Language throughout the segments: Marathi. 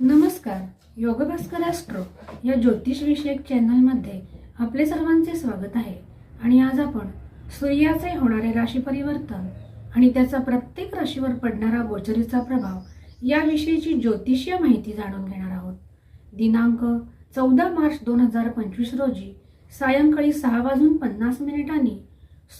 नमस्कार योगभास्कर ॲस्ट्रो या ज्योतिषविषयक चॅनलमध्ये आपले सर्वांचे स्वागत आहे. आणि आज आपण सूर्याचे होणारे राशी परिवर्तन आणि त्याचा प्रत्येक राशीवर पडणारा गोचरीचा प्रभाव याविषयीची ज्योतिषीय माहिती जाणून घेणार आहोत. दिनांक चौदा मार्च दोन हजार पंचवीस रोजी सायंकाळी सहा वाजून पन्नास मिनिटांनी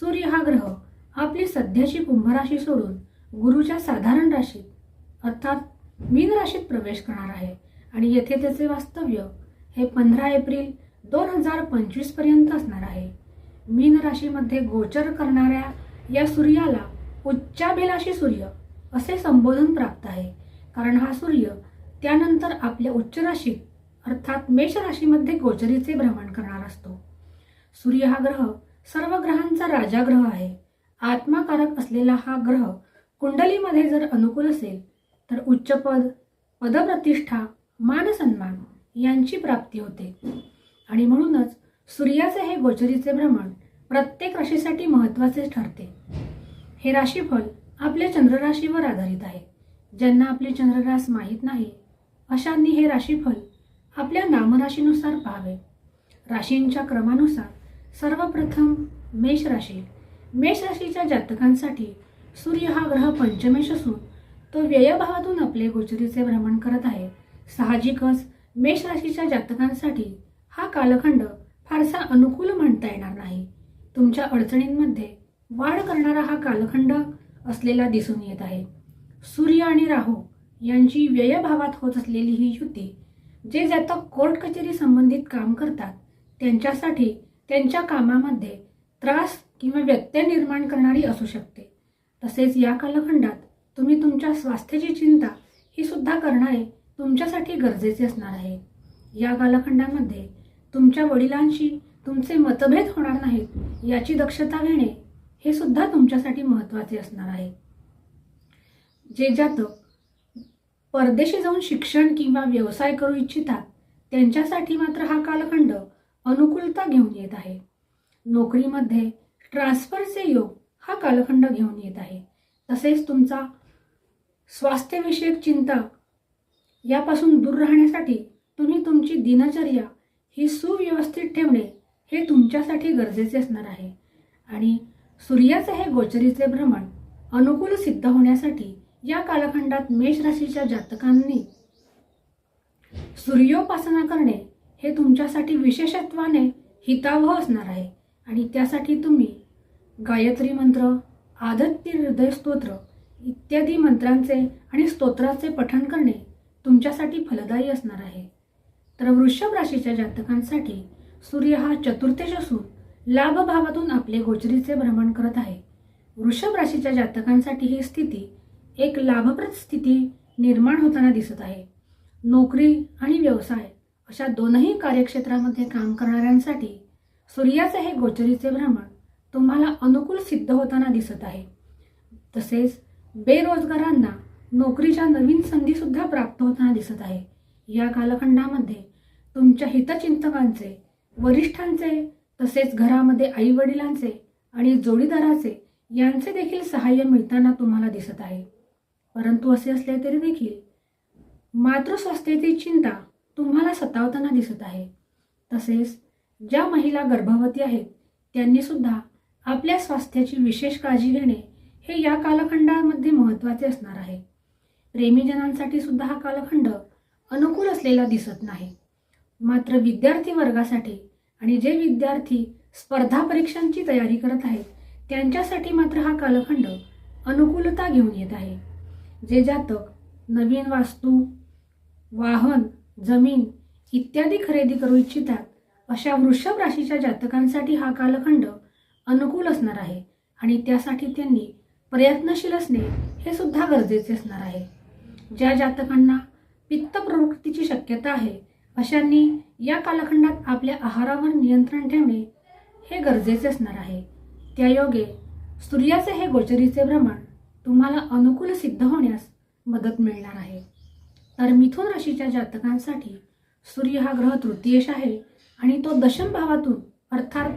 सूर्य हा ग्रह आपली सध्याची कुंभराशी सोडून गुरुच्या साधारण राशीत अर्थात मीन राशीत प्रवेश करणार आहे. आणि येथे त्याचे वास्तव्य हे पंधरा एप्रिल दोन हजार पंचवीसपर्यंत असणार आहे. मीन राशीमध्ये गोचर करणाऱ्या या सूर्याला उच्चाभिलाषी सूर्य असे संबोधन प्राप्त आहे. कारण हा सूर्य त्यानंतर आपल्या उच्च राशीत अर्थात मेष राशीमध्ये गोचरीचे भ्रमण करणार असतो. सूर्य हा ग्रह सर्व ग्रहांचा राजा ग्रह आहे. आत्माकारक असलेला हा ग्रह कुंडलीमध्ये जर अनुकूल असेल तर उच्चपद पदप्रतिष्ठा मानसन्मान यांची प्राप्ती होते. आणि म्हणूनच सूर्याचे हे गोचरीचे भ्रमण प्रत्येक राशीसाठी महत्त्वाचे ठरते. हे राशीफल आपल्या चंद्रराशीवर आधारित आहे. ज्यांना आपली चंद्ररास माहीत नाही अशांनी हे राशीफल आपल्या नामराशीनुसार पाहावे. राशींच्या क्रमानुसार सर्वप्रथम मेष राशी. मेष राशीच्या जातकांसाठी सूर्य हा ग्रह पंचमेश असून तो व्ययभावातून आपले गोचरीचे भ्रमण करत आहे. साहजिकच मेष राशीच्या जातकांसाठी हा कालखंड फारसा अनुकूल म्हणता येणार नाही. तुमच्या अडचणींमध्ये वाढ करणारा हा कालखंड असलेला दिसून येत आहे. सूर्य आणि राहू यांची व्ययभावात होत असलेली ही युती जे जातक कोर्ट कचेरी संबंधित काम करतात त्यांच्यासाठी त्यांच्या कामामध्ये त्रास किंवा व्यत्यय निर्माण करणारी असू शकते. तसेच या कालखंडात तुम्ही तुमच्या स्वास्थ्याची चिंता ही सुद्धा करणारे तुमच्यासाठी गरजेचे असणार आहे. या कालखंडामध्ये तुमच्या वडिलांशी तुमचे मतभेद होणार नाहीत याची दक्षता घेणे हे सुद्धा तुमच्यासाठी महत्त्वाचे असणार आहे. जे जातक परदेशी जाऊन शिक्षण किंवा व्यवसाय करू इच्छितात त्यांच्यासाठी मात्र हा कालखंड अनुकूलता घेऊन येत आहे. नोकरीमध्ये ट्रान्सफरचे योग हा कालखंड घेऊन येत आहे. तसेच तुमचा स्वास्थ्यविषयक चिंता यापासून दूर राहण्यासाठी तुम्ही तुमची दिनचर्या ही सुव्यवस्थित ठेवणे हे तुमच्यासाठी गरजेचे असणार आहे. आणि सूर्याचे हे गोचरीचे भ्रमण अनुकूल सिद्ध होण्यासाठी या कालखंडात मेष राशीच्या जातकांनी सूर्योपासना करणे हे तुमच्यासाठी विशेषत्वाने हितावह असणार आहे. आणि त्यासाठी तुम्ही गायत्री मंत्र आदत्य हृदय स्तोत्र इत्यादी मंत्रांचे आणि स्तोत्राचे पठण करणे तुमच्यासाठी फलदायी असणार आहे. तर वृषभ राशीच्या जातकांसाठी सूर्य हा चतुर्थेश असून लाभभावातून आपले गोचरीचे भ्रमण करत आहे. वृषभ राशीच्या जातकांसाठी ही स्थिती एक लाभप्रद स्थिती निर्माण होताना दिसत आहे. नोकरी आणि व्यवसाय अशा दोनही कार्यक्षेत्रामध्ये काम करणाऱ्यांसाठी सूर्याचे हे गोचरीचे भ्रमण तुम्हाला अनुकूल सिद्ध होताना दिसत आहे. तसेच बेरोजगारांना नोकरीच्या नवीन संधीसुद्धा प्राप्त होताना दिसत आहे. या कालखंडामध्ये तुमच्या हितचिंतकांचे वरिष्ठांचे तसेच घरामध्ये आईवडिलांचे आणि जोडीदाराचे यांचे देखील सहाय्य मिळताना तुम्हाला दिसत आहे. परंतु असे असले तरी देखील मातृस्वास्थ्याची चिंता तुम्हाला सतावताना दिसत आहे. तसेच ज्या महिला गर्भवती आहेत त्यांनीसुद्धा आपल्या स्वास्थ्याची विशेष काळजी घेणे हे या कालखंडामध्ये महत्त्वाचे असणार आहे. प्रेमीजनांसाठी सुद्धा हा कालखंड अनुकूल असलेला दिसत नाही. मात्र विद्यार्थी वर्गासाठी आणि जे विद्यार्थी स्पर्धा परीक्षांची तयारी करत आहेत त्यांच्यासाठी मात्र हा कालखंड अनुकूलता घेऊन येत आहे. जे जातक नवीन वास्तू वाहन जमीन इत्यादी खरेदी करू इच्छितात अशा वृषभ राशीच्या जातकांसाठी हा कालखंड अनुकूल असणार आहे आणि त्यासाठी त्यांनी प्रयत्नशील असणे हे सुद्धा गरजेचे असणार आहे. ज्या जातकांना पित्त प्रवृत्तीची शक्यता आहे अशांनी या कालखंडात आपल्या आहारावर नियंत्रण ठेवणे हे गरजेचे असणार आहे. त्यायोगे सूर्याचे हे गोचरीचे भ्रमण तुम्हाला अनुकूल सिद्ध होण्यास मदत मिळणार आहे. तर मिथुन राशीच्या जातकांसाठी सूर्य हा ग्रह तृतीयश आहे आणि तो दशम भावातून अर्थात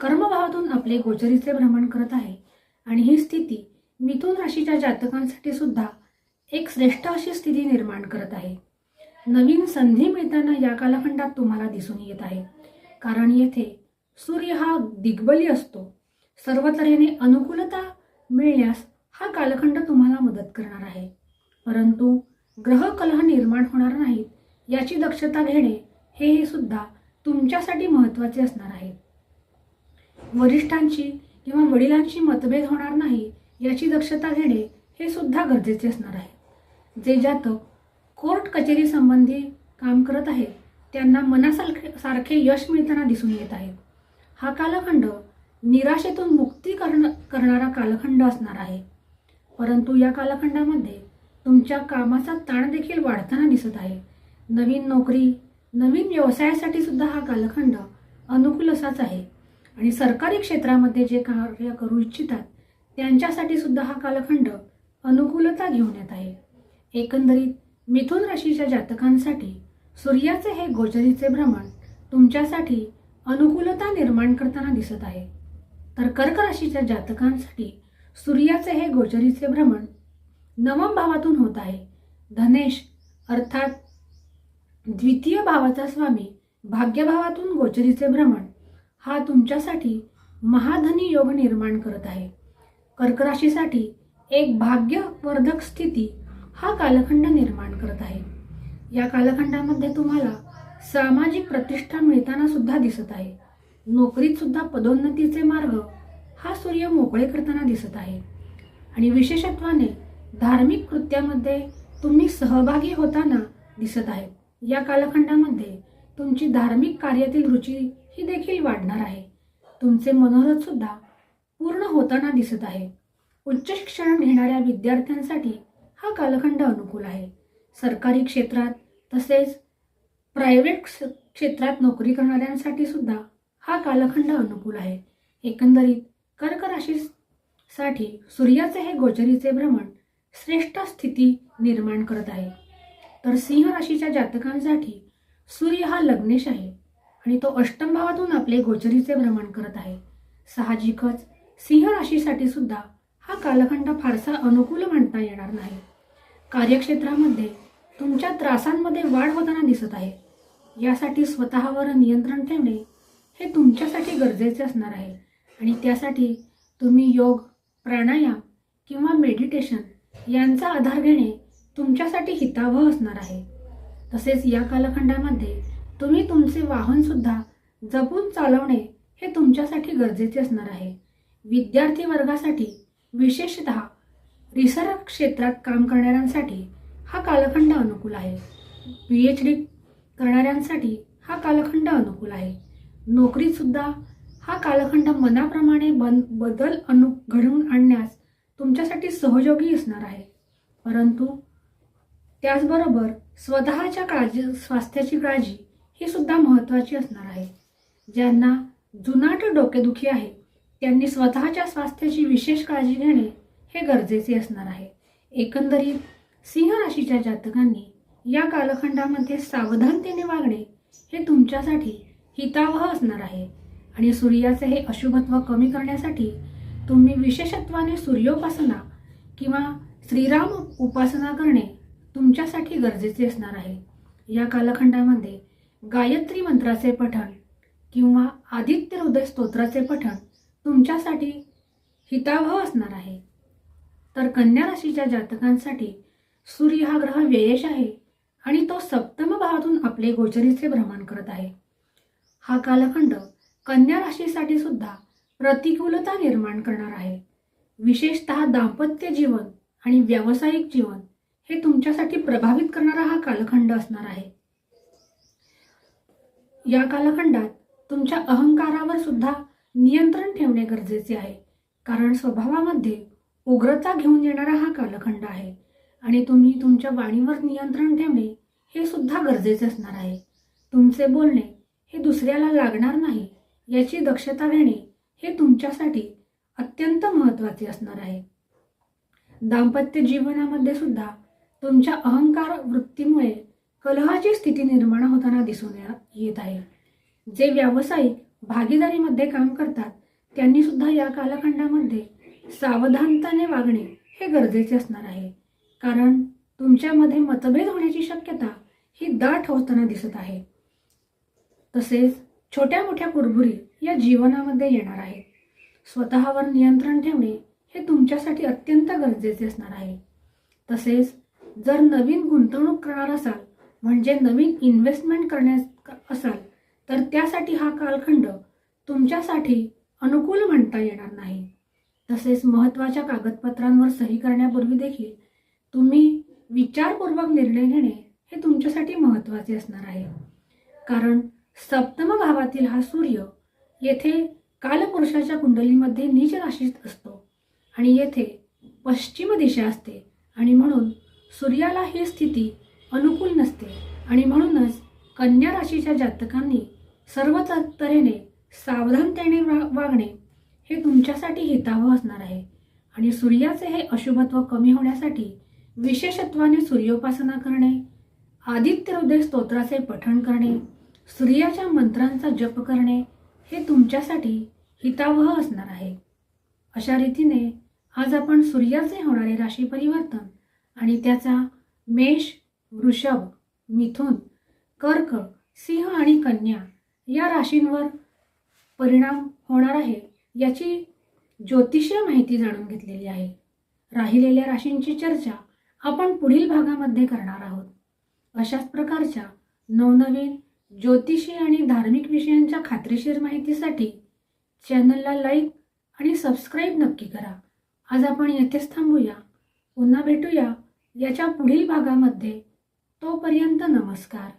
कर्मभावातून आपले गोचरीचे भ्रमण करत आहे. आणि ही स्थिती मिथुन राशीच्या जातकांसाठी सुद्धा एक श्रेष्ठ अशी स्थिती निर्माण करत आहे. नवीन संधी मिळताना या कालखंडात तुम्हाला दिसून येत आहे. कारण येथे सूर्य हा दिग्बली असतो. सर्व तऱ्हेने अनुकूलता मिळण्यास हा कालखंड तुम्हाला मदत करणार आहे. परंतु ग्रह कलह निर्माण होणार नाहीत याची दक्षता घेणे हे हे सुद्धा तुमच्यासाठी महत्त्वाचे असणार आहे. वरिष्ठांची किंवा वडिलांची मतभेद होणार नाही याची दक्षता घेणे हे सुद्धा गरजेचे असणार आहे. जे जातक कोर्ट कचेरी संबंधी काम करत आहे त्यांना मनासारखे सारखे यश मिळताना दिसून येत आहे. हा कालखंड निराशेतून मुक्ती करण करणारा कालखंड असणार आहे. परंतु या कालखंडामध्ये तुमच्या कामाचा ताण देखील वाढताना दिसत आहे. नवीन नोकरी नवीन व्यवसायासाठी सुद्धा हा कालखंड अनुकूल असाच आहे. आणि सरकारी क्षेत्रामध्ये जे कार्य करू इच्छितात त्यांच्यासाठी सुद्धा हा कालखंड अनुकूलता घेऊन येत आहे. एकंदरीत मिथुन राशीच्या जातकांसाठी सूर्याचे हे गोचरीचे भ्रमण तुमच्यासाठी अनुकूलता निर्माण करताना दिसत आहे. तर कर्क राशीच्या जातकांसाठी सूर्याचे हे गोचरीचे भ्रमण नवम भावातून होत आहे. धनेश अर्थात द्वितीय भावाचा स्वामी भाग्यभावातून गोचरीचे भ्रमण हा तुमच्यासाठी महाधनी योग निर्माण करत आहे. कर्क राशीसाठी एक भाग्यवर्धक स्थिती हा कालखंड निर्माण करत आहे. या कालखंडामध्ये तुम्हाला सामाजिक प्रतिष्ठा मिळताना सुद्धा दिसत आहे. नोकरीत सुद्धा पदोन्नतीचे मार्ग हा सूर्य मोकळे करताना दिसत आहे. आणि विशेषत्वाने धार्मिक कृत्यामध्ये तुम्ही सहभागी होताना दिसत आहे. या कालखंडामध्ये तुमची धार्मिक कार्यातील रुची ही देखील वाढणार आहे. तुमचे मनोरथ सुद्धा पूर्ण होताना दिसत आहे. उच्च शिक्षण घेणाऱ्या विद्यार्थ्यांसाठी हा कालखंड अनुकूल आहे. सरकारी क्षेत्रात तसेच प्रायव्हेट क्षेत्रात नोकरी करणाऱ्यांसाठी सुद्धा हा कालखंड अनुकूल आहे. एकंदरीत कर्क राशीसाठी सूर्याचे हे गोचरीचे भ्रमण श्रेष्ठ स्थिती निर्माण करत आहे. तर सिंह राशीच्या जातकांसाठी सूर्य हा लग्नेश आहे आणि तो अष्टम भावातून आपले गोचरीचे भ्रमण करत आहे. साहजिकच सिंह राशीसाठी सुद्धा हा कालखंड फारसा अनुकूल म्हणता येणार नाही. कार्यक्षेत्रामध्ये तुमच्या त्रासांमध्ये वाढ होताना दिसत आहे. यासाठी स्वतःवर नियंत्रण ठेवणे हे तुमच्यासाठी गरजेचे असणार आहे. आणि त्यासाठी तुम्ही योग प्राणायाम किंवा मेडिटेशन यांचा आधार घेणे तुमच्यासाठी हितावह असणार आहे. तसेच या कालखंडामध्ये तुम्ही तुमचे वाहनसुद्धा जपून चालवणे हे तुमच्यासाठी गरजेचे असणार आहे. विद्यार्थी वर्गासाठी विशेषत रिसर्च क्षेत्रात काम करणाऱ्यांसाठी हा कालखंड अनुकूल आहे. पी एच डी करणाऱ्यांसाठी हा कालखंड अनुकूल आहे. नोकरीतसुद्धा हा कालखंड मनाप्रमाणे बन बदल अनु घडवून आणण्यास तुमच्यासाठी सहयोगी असणार आहे. परंतु त्याचबरोबर स्वतःच्या काळजी स्वास्थ्याची काळजी ही सुद्धा महत्त्वाची असणार आहे. ज्यांना जुनाट डोकेदुखी आहे त्यांनी स्वतःच्या स्वास्थ्याची विशेष काळजी घेणे हे गरजेचे असणार आहे. एकंदरीत सिंह राशीच्या जातकांनी या कालखंडामध्ये सावधानतेने वागणे हे तुमच्यासाठी हितावह असणार आहे आणि सूर्याचे हे अशुभत्व कमी करण्यासाठी तुम्ही विशेषत्वाने सूर्योपासना किंवा श्रीराम उपासना करणे तुमच्यासाठी गरजेचे असणार आहे. या कालखंडामध्ये गायत्री मंत्राचे पठण किंवा आदित्य हृदय स्तोत्राचे पठण तुमच्यासाठी हितावह असणार आहे. तर कन्या राशीच्या जातकांसाठी सूर्य हा ग्रह व्ययश आहे आणि तो सप्तम भावातून आपले गोचरीचे भ्रमण करत आहे. हा कालखंड कन्या राशीसाठी सुद्धा प्रतिकूलता निर्माण करणार आहे. विशेषतः दाम्पत्य जीवन आणि व्यावसायिक जीवन हे तुमच्यासाठी प्रभावित करणारा हा कालखंड असणार आहे. या कालखंडात तुमच्या अहंकारावर सुद्धा नियंत्रण ठेवणे गरजेचे आहे. कारण स्वभावामध्ये उग्रता घेऊन येणारा हा कालखंड आहे. आणि तुम्ही तुमच्या वाणीवर नियंत्रण ठेवणे हे सुद्धा गरजेचे असणार आहे. तुमचे बोलणे हे दुसऱ्याला लागणार नाही याची दक्षता घेणे हे तुमच्यासाठी अत्यंत महत्त्वाचे असणार आहे. दाम्पत्य जीवनामध्ये सुद्धा तुमच्या अहंकार वृत्तीमुळे कलहाची स्थिती निर्माण होताना दिसून येत आहे. जे व्यावसायिक भागीदारीमध्ये काम करतात. त्यांनी सुद्धा या कालखंडामध्ये सावधानताने वागणे हे गरजेचे असणार आहे. कारण तुमच्यामध्ये मतभेद होण्याची शक्यता ही दाट होताना दिसत आहे. तसेच छोट्या मोठ्या कुरबुरी या जीवनामध्ये येणार आहेत. स्वतःवर नियंत्रण ठेवणे हे तुमच्यासाठी अत्यंत गरजेचे असणार आहे. तसेच जर नवीन गुंतवणूक करणार असाल म्हणजे नवीन इन्व्हेस्टमेंट करण्यास असाल तर त्यासाठी हा कालखंड तुमच्यासाठी अनुकूल म्हणता येणार नाही. तसेच महत्त्वाच्या कागदपत्रांवर सही करण्यापूर्वी देखील तुम्ही विचारपूर्वक निर्णय घेणे हे तुमच्यासाठी महत्त्वाचे असणार आहे. कारण सप्तम भावातील हा सूर्य येथे कालपुरुषाच्या कुंडलीमध्ये नीच राशीत असतो आणि येथे पश्चिम दिशा असते आणि म्हणून सूर्याला ही स्थिती अनुकूल नसते आणि म्हणूनच कन्या राशीच्या जातकांनी सर्व तऱ्हेने सावधानतेने वा- वागणे हे तुमच्यासाठी हितावह असणार आहे. आणि सूर्याचे हे अशुभत्व कमी होण्यासाठी विशेषत्वाने सूर्योपासना करणे आदित्य हृदय स्तोत्राचे पठण करणे सूर्याच्या मंत्रांचा जप करणे हे तुमच्यासाठी हितावह असणार आहे. अशा रीतीने आज आपण सूर्याचे होणारे राशी परिवर्तन आणि त्याचा मेष वृषभ मिथुन कर्क सिंह आणि कन्या या राशींवर परिणाम होणार आहे याची ज्योतिषीय माहिती जाणून घेतलेली आहे. राहिलेल्या राशींची चर्चा आपण पुढील भागामध्ये करणार आहोत. अशाच प्रकारच्या नवनवीन ज्योतिषी आणि धार्मिक विषयांच्या खात्रीशीर माहितीसाठी चॅनलला लाईक आणि सबस्क्राईब नक्की करा. आज आपण येथेच थांबूया. पुन्हा भेटूया याच्या पुढील भागामध्ये. तोपर्यंत नमस्कार.